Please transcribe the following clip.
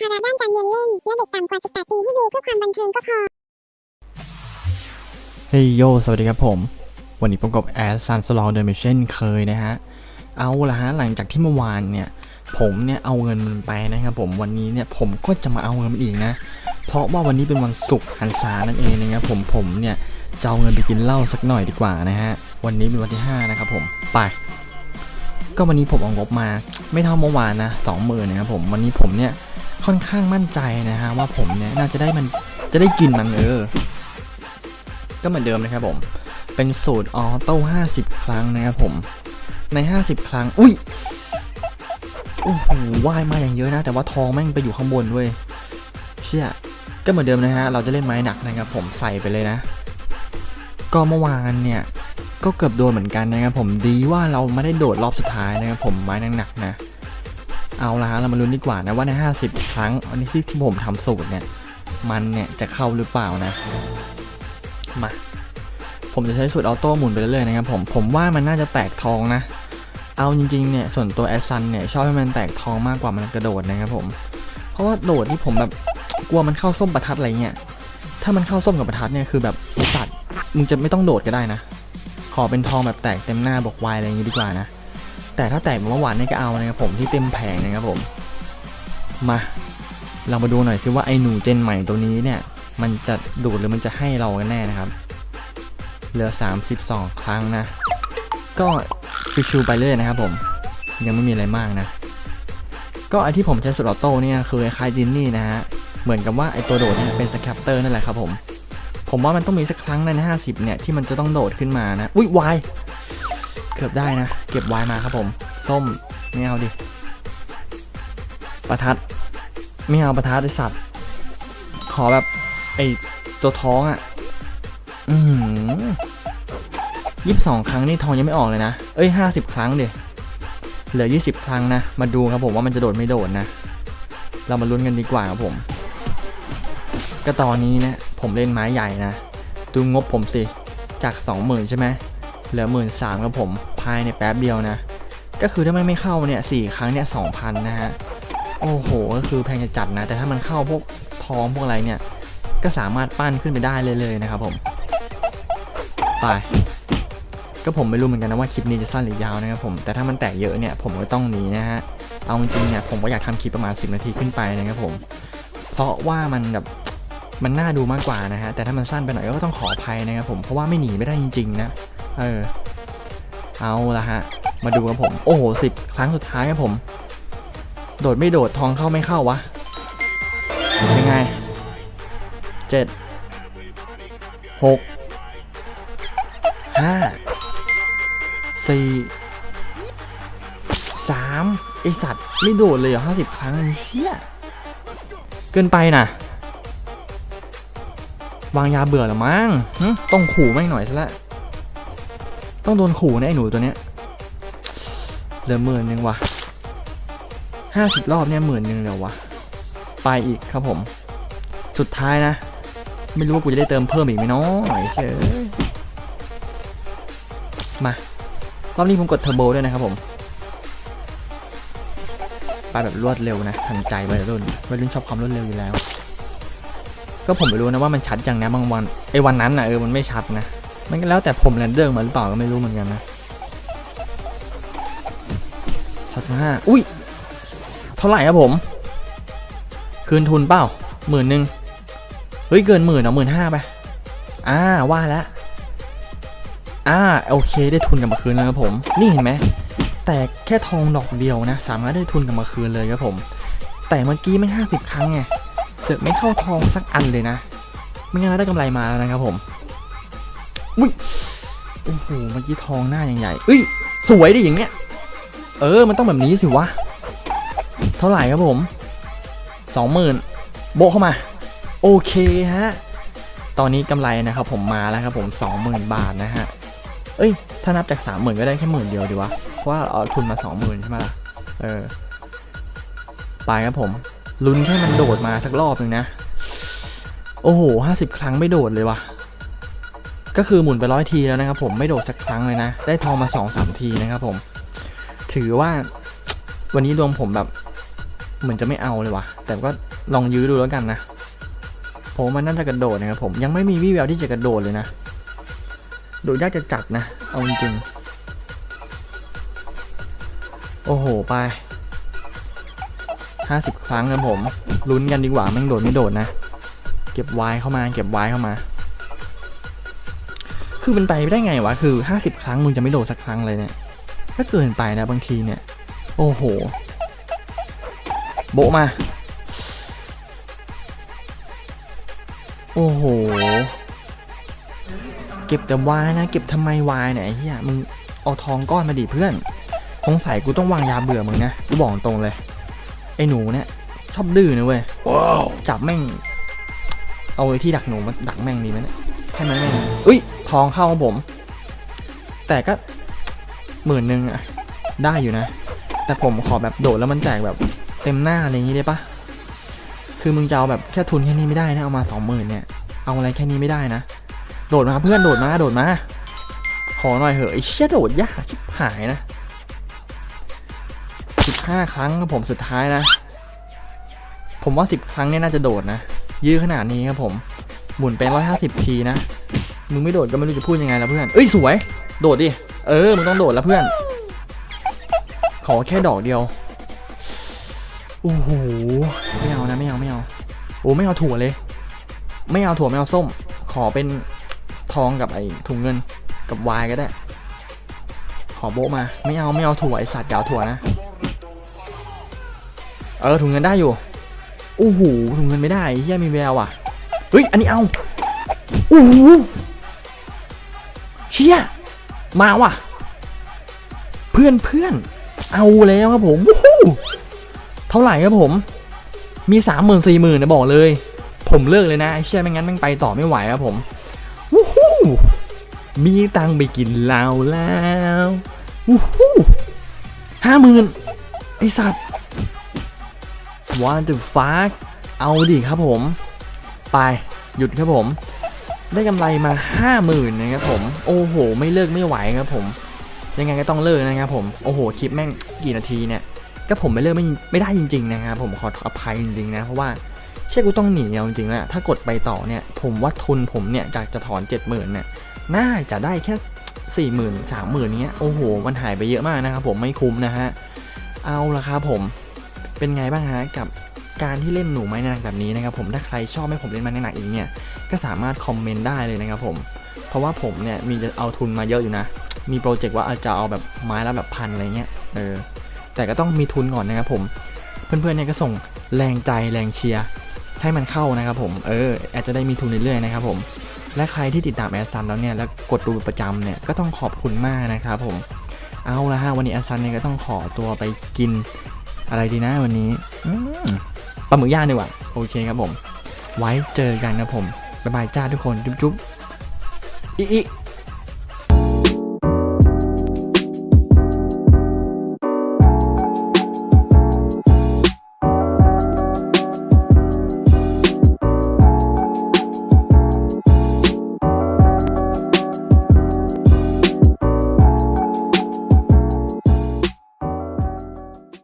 ภาระด้านการเงินเล่น และเด็กต่ำกว่า 18 ปีที่ดูเพื่อความบันเทิงก็พอ เฮ้ยโย สวัสดีครับผม วันนี้ผมกับแอดซันสลองเดินไปเช่นเคยนะฮะ เอาละฮะ หลังจากที่เมื่อวานเนี่ย ผมเนี่ยเอาเงินมันไปนะครับผม วันนี้เนี่ยผมก็จะมาเอาเงินมันอีกนะ เพราะว่าวันนี้เป็นวันศุกร์หันษานั่นเองนะครับผม ผมเนี่ยจะเอาเงินไปกินเหล้าสักหน่อยดีกว่านะฮะ วันนี้เป็นวันที่ห้านะครับผม ไปก็วันนี้ผมเอางบมาไม่เท่าเมื่อวานนะสองหมื่นนะครับผมวันนี้ผมเนี่ย ค่อนข้างมั่นใจนะฮะว่าผมเนี่ยน่าจะได้มันจะได้กินมันเออ ก็เหมือนเดิมนะครับผม เป็นสูตรออโต้50ครั้งนะครับผม ใน50ครั้ง อุ้ยโอ้โหว่ายมาอย่างเยอะนะ แต่ว่าทองแม่งไปอยู่ข้างบนด้วยเชี่ยก็เหมือนเดิมนะฮะ เราจะเล่นไม้หนักนะครับผมใส่ไปเลยนะ ก็เมื่อวานเนี่ยก็เกือบโดนเหมือนกันนะครับผมดีว่าเราไม่ได้โดดรอบสุดท้ายนะครับผมไม้หนักๆนะ เอาละฮะเรามาลุ้นดีกว่านะว่าใน 50 ครั้งอันนี้ที่ที่ผมทำสูตรเนี่ย มันเนี่ยจะเข้าหรือเปล่านะมาผมจะใช้สูตรออโต้หมุนไปเรื่อยๆนะครับผมผมว่ามันน่าจะแตกทองนะ เอาจริงๆเนี่ยส่วนตัวแอสซันเนี่ยชอบให้มันแตกทองมากกว่ามันกระโดดนะครับผมเพราะว่าโดดที่ผมแบบกลัวมันเข้าส้มประทัดอะไรเงี้ยถ้ามันเข้าส้มกับประทัดเนี่ยคือแบบไอสัตว์มึงจะไม่ต้องโดดก็ได้นะ ขอเป็นทองแบบแตกเต็มหน้าบอกวายอะไรอย่างงี้ดีกว่านะ แต่ถ้าแตกเมื่อวานนี่ก็เอานะครับผมที่เต็มแผงนะครับผม มา เรามาดูหน่อยซิว่าไอ้หนูเจนใหม่ตัวนี้เนี่ย มันจะดูดหรือมันจะให้เรากันแน่นะครับ เหลือ 32 ครั้งนะ ก็ชิวๆไปเรื่อยนะครับผม ยังไม่มีอะไรมากนะ ก็ไอที่ผมใช้สุดออโต้เนี่ยคือคล้ายจินนี่นะฮะ เหมือนกับว่าไอตัวโดดเนี่ยเป็นสแคปเตอร์นั่นแหละครับผม ผมว่ามันต้องมีสักครั้งใน50เนี่ยที่มันจะต้องโดดขึ้นมานะ อุ้ยวาย เกือบได้นะ เก็บวายมาครับผม ส้ม ไม่เอาดิ ประทัด ไม่เอาประทัดไอสัตว์ ขอแบบ ไอตัวท้องอะ่ะ อืมยี่สิบสองครั้งนี่ทองยังไม่ออกเลยนะ เอ้ยห้าสิบครั้งเดียเหลือยี่สิบครั้งนะ มาดูครับผมว่ามันจะโดดไม่โดดนะ เรามาลุ้นกันดีกว่าครับผม ก็ตอนนี้นะ ผมเล่นไม้ใหญ่นะ ดูงบผมสิ จากสองหมื่นใช่ไหมเหลือหมื่นสามครับผม ภายในแป๊บเดียวนะ ก็คือถ้ามันไม่เข้าเนี่ยสี่ครั้งเนี่ยสองพันนะฮะ โอ้โห ก็คือแพงจะจัดนะ แต่ถ้ามันเข้าพวกทองพวกอะไรเนี่ย ก็สามารถปั้นขึ้นไปได้เลยเลยนะครับผม ไป ก็ผมไม่รู้เหมือนกันนะว่าคลิปนี้จะสั้นหรือยาวนะครับผม แต่ถ้ามันแตกเยอะเนี่ยผมก็ต้องหนีนะฮะ เอาจริงๆเนี่ยผมก็อยากทำคลิปประมาณ 10 นาทีขึ้นไปนะครับผม เพราะว่ามันแบบมันน่าดูมากกว่านะฮะ แต่ถ้ามันสั้นไปหน่อยก็ต้องขออภัยนะครับผม เพราะว่าไม่หนีไม่ได้จริง ๆ นะ เออ เอาละฮะ มาดูครับผม โอ้โหสิบครั้งสุดท้ายครับผม โดดไม่โดดทองเข้าไม่เข้าวะ ยังไงเจ็ดหกห้าสี่สามไอสัตว์ไม่โดดเลยเหรอห้าสิบครั้งไอ้เชี่ยเกินไปนะวางยาเบื่อหรอมั้งต้องขู่แม่งหน่อยซะละ ต้องโดนขู่แน่ไอ้หนูตัวเนี้ยเหลือหมื่นหนึ่งวะห้าสิบรอบเนี่ยหมื่นหนึ่งเดี๋ยววะไปอีกครับผม สุดท้ายนะ ไม่รู้ว่ากูจะได้เติมเพิ่มอีกไหมเนาะไอ้เชยมารอบนี้ผมกดเทอร์โบด้วยนะครับผมไปแบบรวดเร็วนะทันใจวัยรุ่นวัยรุ่นชอบความรวดเร็วอยู่แล้ว ก็ผมไม่รู้นะว่ามันชัดอย่างนะบางวันไอ้วันนั้นนะเออมันไม่ชัดนะ มันก็แล้วแต่ผมเรนเดอร์มาหรือเปล่าก็ไม่รู้เหมือนกันนะสามสิบห้าอุ้ย เท่าไหร่ครับผม คืนทุนเปล่าหมื่นหนึ่งเฮ้ย เกินหมื่นเอาหมื่นห้าไป อ่า ว่าแล้ว อ่า โอเค ได้ทุนกลับมาคืนแล้วครับผม นี่เห็นไหม แต่แค่ทองดอกเดียวนะ สามารถได้ทุนกลับมาคืนเลยครับผม แต่เมื่อกี้ไม่ห้าสิบครั้งไงเสือกไม่เข้าทองสักอันเลยนะ ไม่งั้นเราได้กำไรมาแล้วนะครับผม อุ้ยโอ้โหเมื่อกี้ทองหน้าอย่างใหญ่เอ้ยสวยดิอย่างเงี้ย เออ มันต้องแบบนี้สิวะ เท่าไหร่ครับผมสองหมื่นโบเข้ามา โอเคฮะ ตอนนี้กำไรนะครับผมมาแล้วครับผมสองหมื่นบาทนะฮะ เอ้ย ถ้านับจากสามหมื่นก็ได้แค่หมื่นเดียวดีวะ เพราะว่าเอาทุนมาสองหมื่นใช่ไหมล่ะ เออ ไปครับผม ลุ้นแค่มันโดดมาสักรอบหนึ่งนะ โอ้โหห้าสิบครั้งไม่โดดเลยวะ ก็คือหมุนไปร้อยทีแล้วนะครับผมไม่โดดสักครั้งเลยนะ ได้ทองมาสองสามทีนะครับผม ถือว่าวันนี้ดวงผมแบบ เหมือนจะไม่เอาเลยวะแต่ก็ลองยื้อดูแล้วกันนะผมมันน่าจะกระโดดนะครับผมยังไม่มีวี่แววที่จะกระโดดเลยนะโดดยากจะจัดนะ เอาจริงโอ้โหไปห้าสิบครั้งครับผมลุ้นกันดีกว่าแม่งโดดไม่โดดนะ เก็บไว้เข้ามา เก็บไว้เข้ามา คือมันไปไม่ได้ไงวะ คือห้าสิบครั้งมึงจะไม่โดดสักครั้งเลยเนี่ย ถ้าเกินไปนะบางทีเนี่ย โอ้โห โบะมา โอ้โห เก็บแต่วายนะ เก็บทำไมวายเนี่ยไอ้เหี้ยมึงเอาทองก้อนมาดิเพื่อนสงสัยกูต้องวางยาเบื่อมึงนะ กูบอกตรงเลย ไอ้หนูเนี่ย ชอบดื้อนะเว้ย จับแม่ง เอาไอ้ที่ดักหนูมาดักแม่งดีไหมเนี่ย ให้มันแม่งอุ้ยทองเข้าของผม แต่ก็หมื่นหนึ่งอะได้อยู่นะ แต่ผมขอแบบโดดแล้วมันแตกแบบเต็มหน้าอะไรอย่างนี้ได้ปะคือมึงจะเอาแบบแค่ทุนแค่นี้ไม่ได้นะเอามาสองหมื่นเนี่ย เอาอะไรแค่นี้ไม่ได้นะ โดดมาเพื่อนโดดมาโดดมา ขอหน่อยเหอะไอ้เชี่ยโดดยากชิบหายนะสิบห้าครั้งครับผมสุดท้ายนะ ผมว่าสิบครั้งเนี่ยน่าจะโดดนะ ยื้อขนาดนี้ครับผม หมุนไปร้อยห้าสิบทีนะ มึงไม่โดดก็ไม่รู้จะพูดยังไงแล้วเพื่อน เอ้ยสวย โดดดิ เออ มึงต้องโดดแล้วเพื่อน ขอแค่ดอกเดียว โอ้โห ไม่เอานะไม่เอาไม่เอา โอ้ไม่เอาถั่วเลย ไม่เอาถั่วไม่เอาส้ม ขอเป็นทองกับไอ้ถุงเงินกับวายก็ได้ ขอโบมา ไม่เอาไม่เอาถั่วไอสัตว์ยาเอาถั่วนะ เออถุงเงินได้อยู่ โอ้โหถุงเงินไม่ได้เฮียมีแววว่ะ เฮ้ย อันนี้เอาโอ้โหเชี่ยมาว่ะ เพื่อนเพื่อนเอาแล้วครับผมวู้หูเท่าไหร่ครับผม มีสามหมื่นสี่หมื่นนะบอกเลย ผมเลิกเลยนะไอ้เชี่ยไม่งั้นม่งไปต่อไม่ไหวครับผมวู้ฮู้มีตังไปกินเหล้าแล้ววู้ฮู้ห้าหมื่นไอสัตว์ What the fuck เอาดิครับผม ไปหยุดครับผม ได้กำไรมาห้าหมื่นนะครับผม โอ้โห ไม่เลิกไม่ไหวครับผม ยังไงก็ต้องเลิกนะครับผมโอ้โหคลิปแม่งกี่นาทีเนี่ยก็ผมไม่เลิกไม่ไม่ได้จริงๆนะครับผมขออภัยจริงๆนะเพราะว่าเชื่อกูต้องหนีเอาจริงๆแล้วถ้ากดไปต่อเนี่ยผมว่าทุนผมเนี่ยจากจะถอนเจ็ดหมื่นเนี่ยน่าจะได้แค่สี่หมื่นสามหมื่นเนี้ยโอ้โหมันหายไปเยอะมากนะครับผมไม่คุ้มนะฮะเอาละครับผมเป็นไงบ้างฮะกับ การที่เล่นหนูไม้หนักแบบนี้นะครับผมถ้าใครชอบให้ผมเล่นไม้หนักอีกเนี่ยก็สามารถคอมเมนต์ได้เลยนะครับผมเพราะว่าผมเนี่ยมีจะเอาทุนมาเยอะอยู่นะ มีโปรเจกต์ว่าอาจจะเอาแบบไม้ละแบบพันอะไรเงี้ยเออแต่ก็ต้องมีทุนก่อนนะครับผม เพื่อนๆเนี่ยก็ส่งแรงใจแรงเชียร์ให้มันเข้านะครับผมเอออาจจะได้มีทุนเรื่อยๆนะครับผมและใครที่ติดตามแอดซันแล้วเนี่ยแล้วกดดูประจำเนี่ยก็ต้องขอบคุณมากนะครับผมเอาละฮะวันนี้แอดซันเนี่ยก็ต้องขอตัวไปกินอะไรดีนะวันนี้อื ปลาหมึกย่างดีกว่า โอเคครับผม ไว้เจอกันนะผม บ๊ายบายจ้าทุกคน จุ๊บๆอีอี